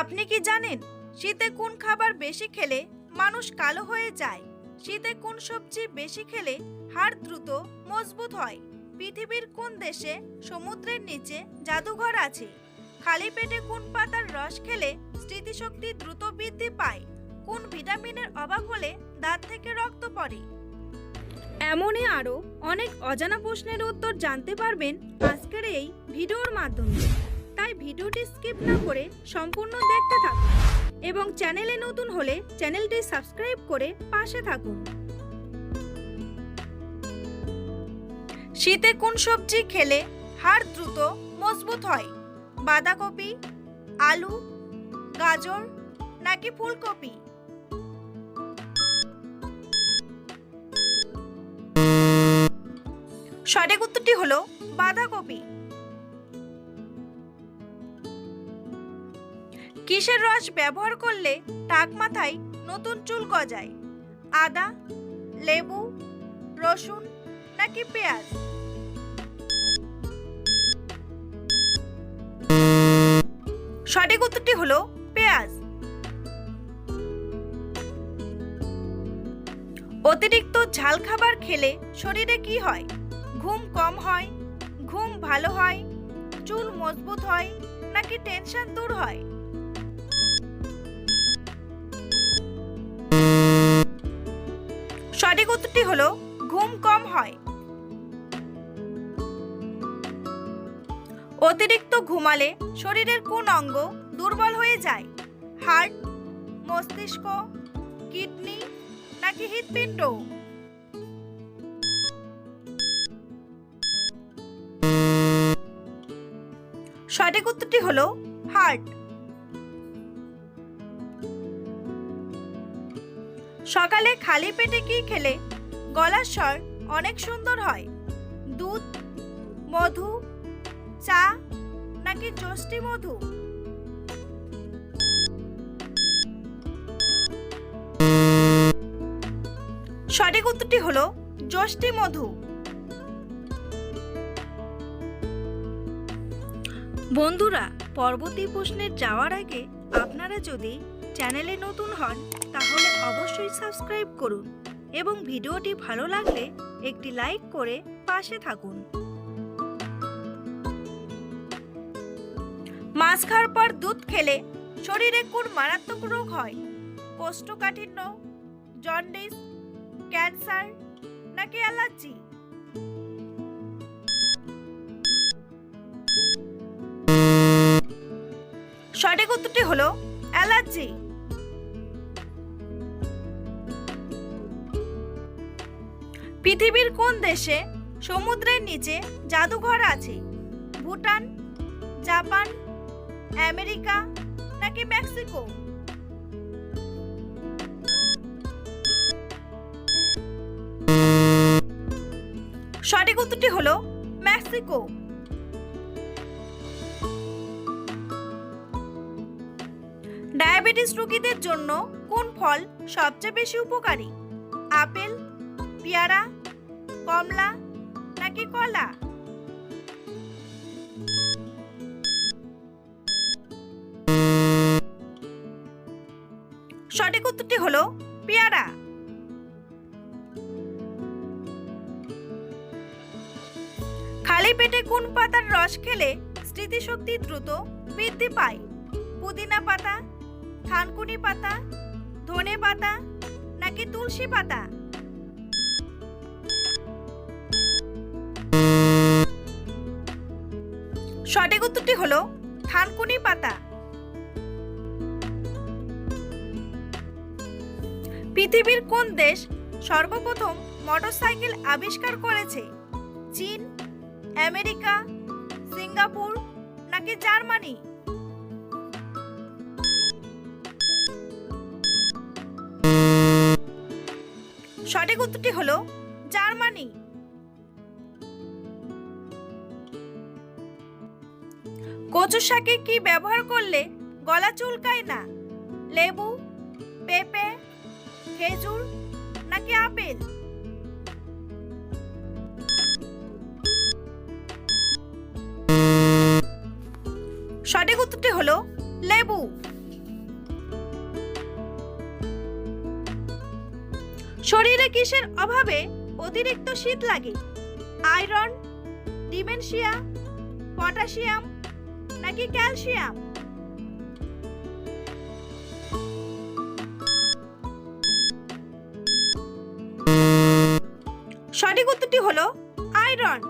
আপনি কি জানেন শীতে কোন খাবার বেশি খেলে মানুষ কালো হয়ে যায়? শীতে কোন সবজি বেশি খেলে হাড় দ্রুত মজবুত হয়? পৃথিবীর কোন দেশে সমুদ্রের নিচে জাদুঘর আছে? খালি পেটে কোন পাতার রস খেলে স্মৃতিশক্তি দ্রুত বৃদ্ধি পায়? কোন ভিটামিনের অভাব হলে দাঁত থেকে রক্ত পড়ে? এমনই আরও অনেক অজানা প্রশ্নের উত্তর জানতে পারবেন আজকের এই ভিডিওর মাধ্যমে। ভিডিওটি স্কিপ না করে সম্পূর্ণ দেখতে থাকুন এবং চ্যানেলে নতুন হলে চ্যানেলটি সাবস্ক্রাইব করে পাশে থাকুন। শীতে কোন সবজি খেলে হাড় দ্রুত মজবুত হয়? বাঁধাকপি, আলু, গাজর নাকি ফুলকপি? সঠিক উত্তরটি হলো বাঁধাকপি। কিসের রস ব্যবহার করলে টাক মাথায় নতুন চুল গজায়? আদা, লেবু, রসুন নাকি পেঁয়াজ? সঠিক উত্তরটি হলো পেঁয়াজ। অতিরিক্ত ঝাল খাবার খেলে শরীরে কি হয়? ঘুম কম হয়, ঘুম ভালো হয়, চুল মজবুত হয় নাকি টেনশন দূর হয়? সঠিক উত্তরটি হলো, ঘুম কম হয়। অতিরিক্ত ঘুমালে শরীরের কোন অঙ্গ দুর্বল হয়ে যায়? হার্ট মস্তিষ্ক, কিডনি নাকি হৃৎপিণ্ড? সঠিক উত্তরটি হলো হার্ট সকালে খালি পেটে কি খেলে? গলার স্বর অনেক সুন্দর হয়। দুধ, মধু, চা, নাকি যষ্টি মধু? সঠিক উত্তরটি হলো যষ্টি মধু। বন্ধুরা পরবর্তী প্রশ্নের যাওয়ার আগে আপনারা যদি চ্যানেলে নতুন হন তাহলে অবশ্যই সাবস্ক্রাইব করুন এবং ভিডিওটি ভালো লাগলে একটি লাইক করে পাশে থাকুন। মাছ খাওয়ার পর দুধ খেলে শরীরে কোন মারাত্মক রোগ হয়? কোষ্ঠকাঠিন্য, জন্ডিস, ক্যান্সার নাকি অ্যালার্জি? সঠিক উত্তরটি হলো অ্যালার্জি। পৃথিবীর কোন দেশে সমুদ্রের নিচে জাদুঘর আছে? ভুটান, জাপান, আমেরিকা নাকি মেক্সিকো? সঠিক উত্তরটি হলো মেক্সিকো। ডায়াবেটিস রোগীদের জন্য কোন ফল সবচেয়ে বেশি উপকারী? আপেল, পেয়ারা কমলা নাকি কলা? সঠিক উত্তরটি হলো পেয়ারা। খালি পেটে কোন পাতার রস খেলে স্মৃতিশক্তি দ্রুত বৃদ্ধি পায়? পুদিনা পাতা থানকুনি পাতা, ধনে পাতা নাকি তুলসী পাতা? সঠিক উত্তরটি হলো থানকুনি পাতা। পৃথিবীর কোন দেশ সর্বপ্রথম মোটরসাইকেল আবিষ্কার করেছে? চীন, আমেরিকা, সিঙ্গাপুর নাকি জার্মানি? সঠিক উত্তরটি হলো জার্মানি। কচু শাকে কি ব্যবহার করলে গলা চুলকায় না? লেবু, পেঁপে, খেজুর নাকি আপেল? সঠিক উত্তরটি হলো লেবু। শরীরে কিসের অভাবে অতিরিক্ত শীত লাগে? আয়রন, ডিমেনশিয়া, পটাশিয়াম নাকি ক্যালসিয়াম? সঠিক উত্তরটি হলো আয়রন।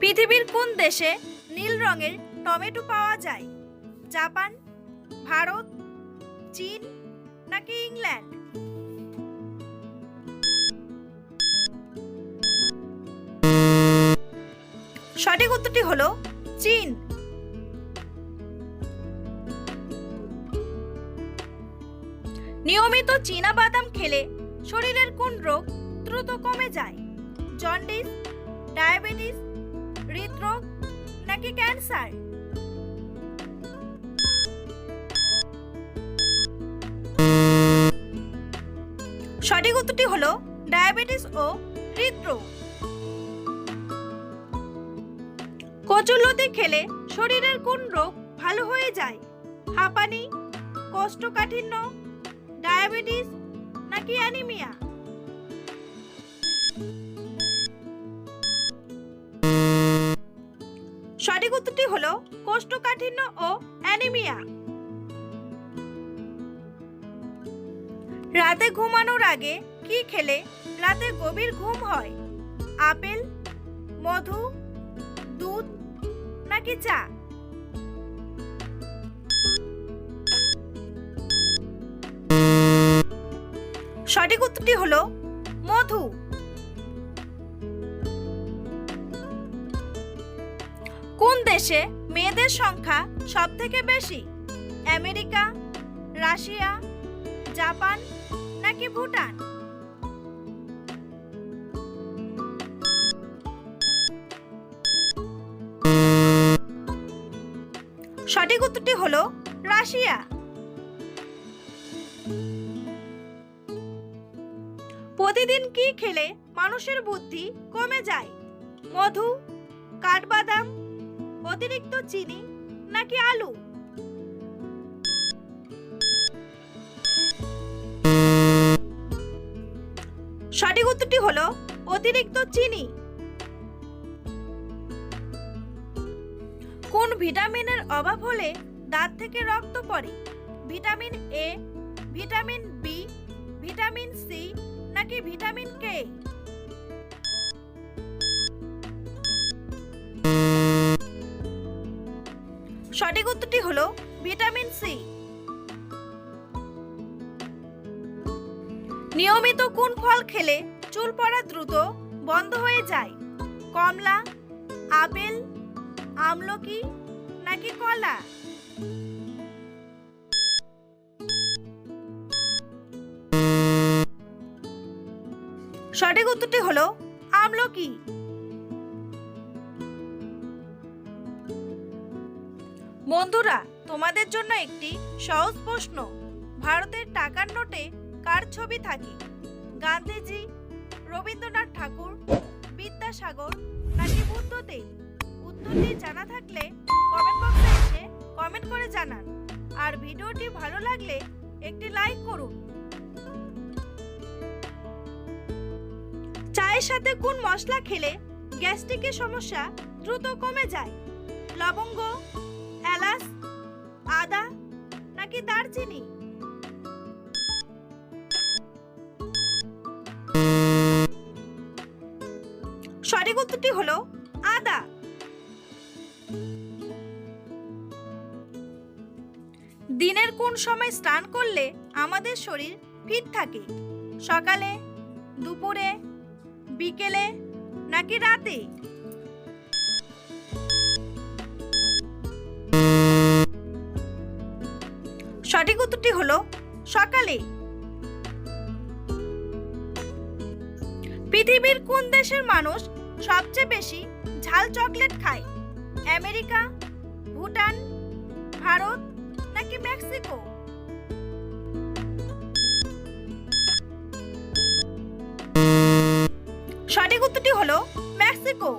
পৃথিবীর কোন দেশে নীল রঙের টমেটো পাওয়া যায়? জাপান, ভারত, চীন নাকি ইংল্যান্ড? সঠিক উত্তরটি হলো চীন। নিয়মিত চীনা বাদাম খেলে শরীরের কোন রোগ দ্রুত কমে যায়? জন্ডিস, ডায়াবেটিস, হৃদরোগ নাকি ক্যান্সার? সঠিক উত্তরটি হলো ডায়াবেটিস ও হৃদরোগ। কচুলতি খেলে শরীরের কোন রোগ ভালো হয়ে যায়? হাঁপানি, কোষ্ঠকাঠিন্য, ডায়াবেটিস নাকি অ্যানিমিয়া? সঠিক উত্তরটি হলো কোষ্ঠকাঠিন্য ও অ্যানিমিয়া। রাতে ঘুমানোর আগে কি খেলে? রাতে গভীর ঘুম হয়? আপেল, মধু নাকি চা সঠিক উত্তরটি হলো মধু। কোন দেশে মেয়েদের সংখ্যা সব থেকে বেশি? আমেরিকা, রাশিয়া, জাপান নাকি ভুটান? সঠিক উত্তরটি হলো রাশিয়া। প্রতিদিন কি খেলে মানুষের বুদ্ধি কমে যায়? মধু, কাঠবাদাম, অতিরিক্ত চিনি নাকি আলু? সঠিক উত্তরটি হলো অতিরিক্ত চিনি। কোন ভিটামিনের অভাব হলে দাঁত থেকে রক্ত পড়ে? Vitamin A vitamin B vitamin C নাকি ভিটামিন কে সঠিক উত্তরটি হলো ভিটামিন সি নিয়মিত কোন ফল খেলে চুল পড়া দ্রুত বন্ধ হয়ে যায়? কমলা, আপেল আমলকি নাকি কলা? সঠিক উত্তরটি হলো আমলকি বন্ধুরা, তোমাদের জন্য একটি সহজ প্রশ্ন। ভারতের টাকার নোটে কার ছবি থাকে? গান্ধীজি, রবীন্দ্রনাথ ঠাকুর, বিদ্যাসাগর নাকি বুদ্ধদেব? উত্তরটি জানা থাকলে কমেন্ট বক্সে এসে কমেন্ট করে জানান। আর ভিডিওটি ভালো লাগলে একটি লাইক করুন। চায়ের সাথে কোন মশলা খেলে গ্যাস্ট্রিকের সমস্যা দ্রুত কমে যায়। লবঙ্গ, এলাচ, আদা নাকি দারচিনি? সঠিক উত্তরটি হলো সময় স্নান করলে আমাদের শরীর ফিট থাকে। সকালে, দুপুরে, বিকেলে নাকি রাতে? সঠিক উত্তরটি হলো সকালে। পৃথিবীর কোন দেশের মানুষ সবচেয়ে বেশি ঝাল চকলেট খায়? America, Bhutan, Bharat Mexico. সঠিক উত্তরটি হলো মেক্সিকো।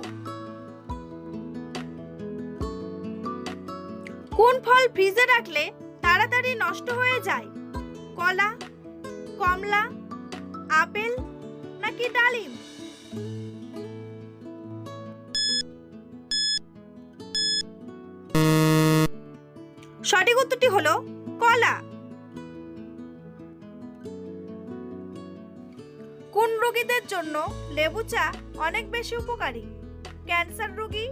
কোন ফল ফ্রিজে রাখলে তাড়াতাড়ি নষ্ট হয়ে যায়? কলা, কমলা, আপেল নাকি ডালিম? সঠিক উত্তরটি হলো কলা। কোন রোগীদের জন্য লেবু চা অনেক বেশি উপকারী? ক্যান্সার রোগী,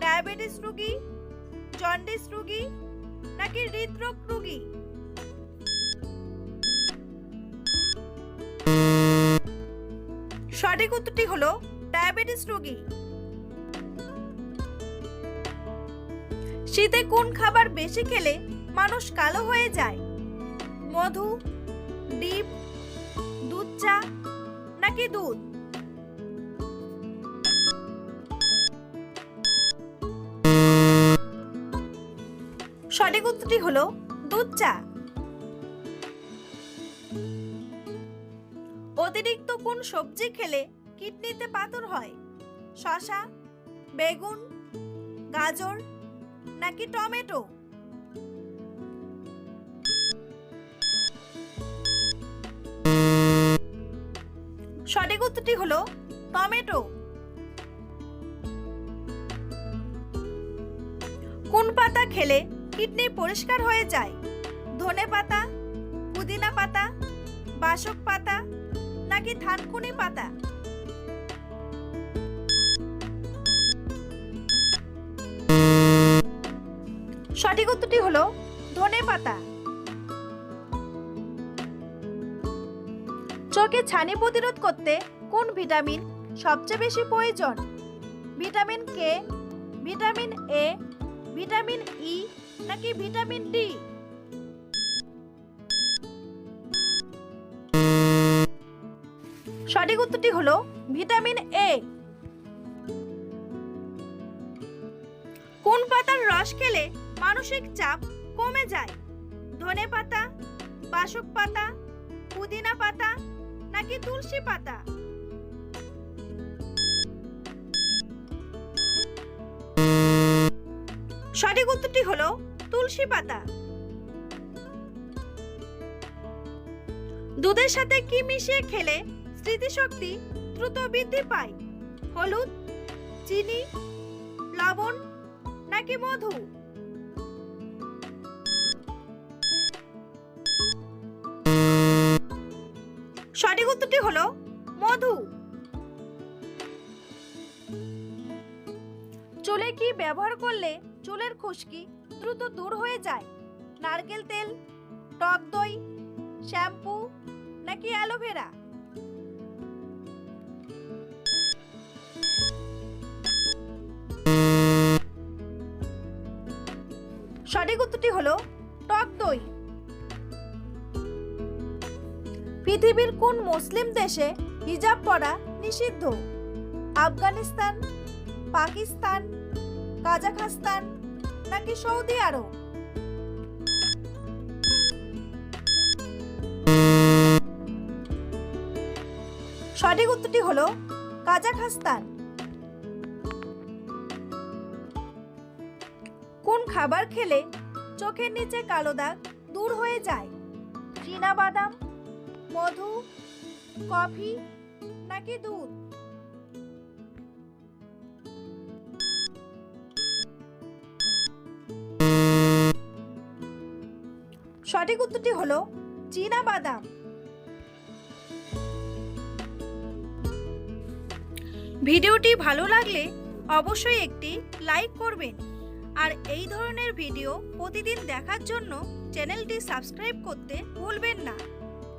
ডায়াবেটিস রোগী, জন্ডিস রোগী নাকি হৃদরোগ রোগী? সঠিক উত্তরটি হলো ডায়াবেটিস রোগী। শীতে কোন খাবার বেশি খেলে মানুষ কালো হয়ে যায়? মধু ডিম দুধ চা নাকি দুধ? সঠিক উত্তরটি হলো দুধ চা। অতিরিক্ত কোন সবজি খেলে কিডনিতে পাথর হয়? শশা, বেগুন, গাজর নাকি টমেটো? সঠিক উত্তরটি হলো টমেটো। কোন পাতা খেলে কিডনি পরিষ্কার হয়ে যায়? ধনে পাতা, পুদিনা পাতা, বাসক পাতা নাকি থানকুনি পাতা? সঠিক উত্তরটি হলো ধনে পাতা। চোখে ছানি প্রতিরোধ করতে কোন ভিটামিন সবচেয়ে বেশি প্রয়োজন? Vitamin K vitamin A vitamin E নাকি ভিটামিন ডি সঠিক উত্তরটি হলো ভিটামিন এ কোন পাতার রস খেলে মানসিক চাপ কমে যায়। ধনে পাতা, বাসক পাতা, পুদিনা পাতা নাকি তুলসী পাতা? সঠিক উত্তরটি হলো তুলসী পাতা। দুধের সাথে কি মিশিয়ে খেলে স্মৃতিশক্তি দ্রুত বৃদ্ধি পায়? হলুদ, চিনি লবণ নাকি মধু? সঠিক উত্তরটি হলো মধু। চুলে কি ব্যবহার করলে চুলের খুশকি দ্রুত দূর হয়ে যায়? নারকেল তেল, টক দই, শ্যাম্পু নাকি অ্যালোভেরা সঠিক উত্তরটি হলো টক দই। পৃথিবীর কোন মুসলিম দেশে হিজাব পরা নিষিদ্ধ? আফগানিস্তান, পাকিস্তান, কাজাখাস্তান নাকি সৌদি আরব? সঠিক উত্তরটি হলো কাজাখাস্তান। কোন খাবার খেলে চোখের নিচে কালো দাগ দূর হয়ে যায়? চীনা বাদাম মধু, কফি নাকি দুধ? সঠিক উত্তরটি হলো চীনা বাদাম। ভিডিওটি ভালো লাগলে অবশ্যই একটি লাইক করবেন। আর এই ধরনের ভিডিও প্রতিদিন দেখার জন্য চ্যানেলটি সাবস্ক্রাইব করতে ভুলবেন না।